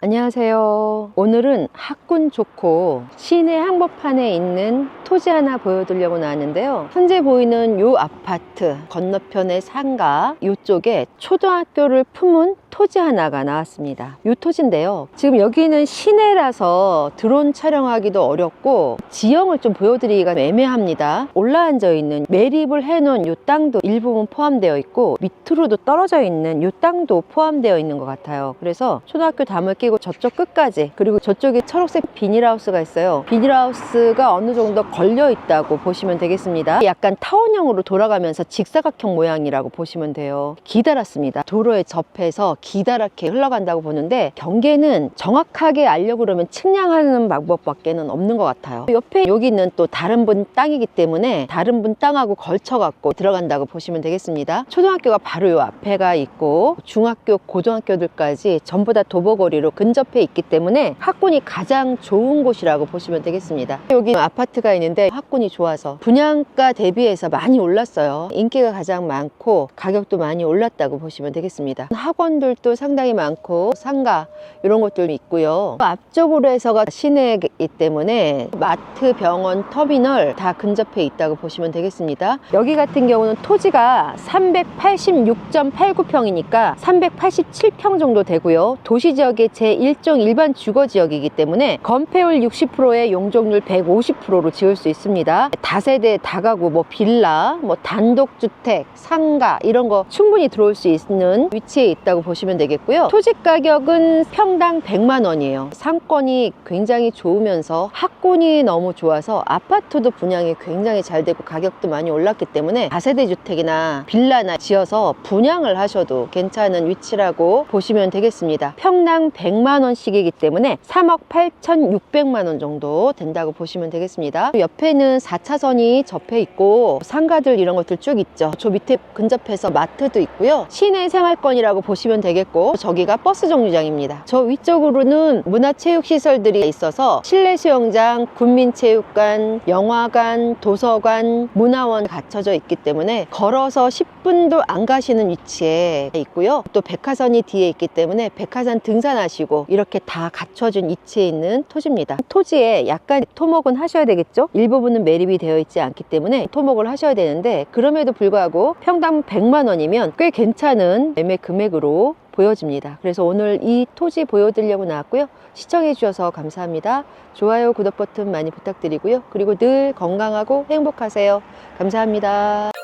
안녕하세요. 오늘은 학군 좋고 시내 한복판에 있는 토지 하나 보여드리려고 나왔는데요. 현재 보이는 요 아파트 건너편의 상가 요쪽에 초등학교를 품은 토지 하나가 나왔습니다. 요 토지인데요. 지금 여기는 시내라서 드론 촬영하기도 어렵고 지형을 좀 보여드리기가 애매합니다. 올라앉아 있는 매립을 해놓은 요 땅도 일부분 포함되어 있고 밑으로도 떨어져 있는 요 땅도 포함되어 있는 것 같아요. 그래서 초등학교 담을 끼고 저쪽 끝까지 그리고 저쪽에 초록색 비닐하우스가 있어요. 비닐하우스가 어느 정도 걸려 있다고 보시면 되겠습니다. 약간 타원형으로 돌아가면서 직사각형 모양이라고 보시면 돼요. 기다랗습니다. 도로에 접해서 기다랗게 흘러간다고 보는데 경계는 정확하게 알려고 그러면 측량하는 방법밖에는 없는 것 같아요. 옆에 여기는 또 다른 분 땅이기 때문에 다른 분 땅하고 걸쳐 갖고 들어간다고 보시면 되겠습니다. 초등학교가 바로 요 앞에가 있고 중학교, 고등학교들까지 전부 다 도보거리로 근접해 있기 때문에 학군이 가장 좋은 곳이라고 보시면 되겠습니다. 여기 아파트가 있는 데 학군이 좋아서 분양가 대비해서 많이 올랐어요. 인기가 가장 많고 가격도 많이 올랐다고 보시면 되겠습니다. 학원들도 상당히 많고 상가 이런 것들도 있고요. 앞쪽으로 해서가 시내이기 때문에 마트, 병원, 터미널 다 근접해 있다고 보시면 되겠습니다. 여기 같은 경우는 토지가 386.89평이니까 387평 정도 되고요. 도시 지역의 제1종 일반 주거 지역이기 때문에 건폐율 60%에 용적률 150%로 지을 수 있습니다. 다세대, 다가구, 뭐 빌라, 뭐 단독주택, 상가 이런 거 충분히 들어올 수 있는 위치에 있다고 보시면 되겠고요. 토지 가격은 평당 100만 원이에요. 상권이 굉장히 좋으면서 학군이 너무 좋아서 아파트도 분양이 굉장히 잘 되고 가격도 많이 올랐기 때문에 다세대 주택이나 빌라나 지어서 분양을 하셔도 괜찮은 위치라고 보시면 되겠습니다. 평당 100만 원씩이기 때문에 3억 8,600만 원 정도 된다고 보시면 되겠습니다. 옆에는 4차선이 접해 있고 상가들 이런 것들 쭉 있죠. 저 밑에 근접해서 마트도 있고요. 시내 생활권이라고 보시면 되겠고 저기가 버스 정류장입니다. 저 위쪽으로는 문화체육시설들이 있어서 실내 수영장, 군민체육관, 영화관, 도서관, 문화원 갖춰져 있기 때문에 걸어서 10분도 안 가시는 위치에 있고요. 또 백화선이 뒤에 있기 때문에 백화산 등산하시고 이렇게 다 갖춰진 위치에 있는 토지입니다. 토지에 약간 토목은 하셔야 되겠죠? 일부분은 매립이 되어 있지 않기 때문에 토목을 하셔야 되는데 그럼에도 불구하고 평당 100만 원이면 꽤 괜찮은 매매 금액으로 보여집니다. 그래서 오늘 이 토지 보여드리려고 나왔고요. 시청해 주셔서 감사합니다. 좋아요, 구독 버튼 많이 부탁드리고요. 그리고 늘 건강하고 행복하세요. 감사합니다.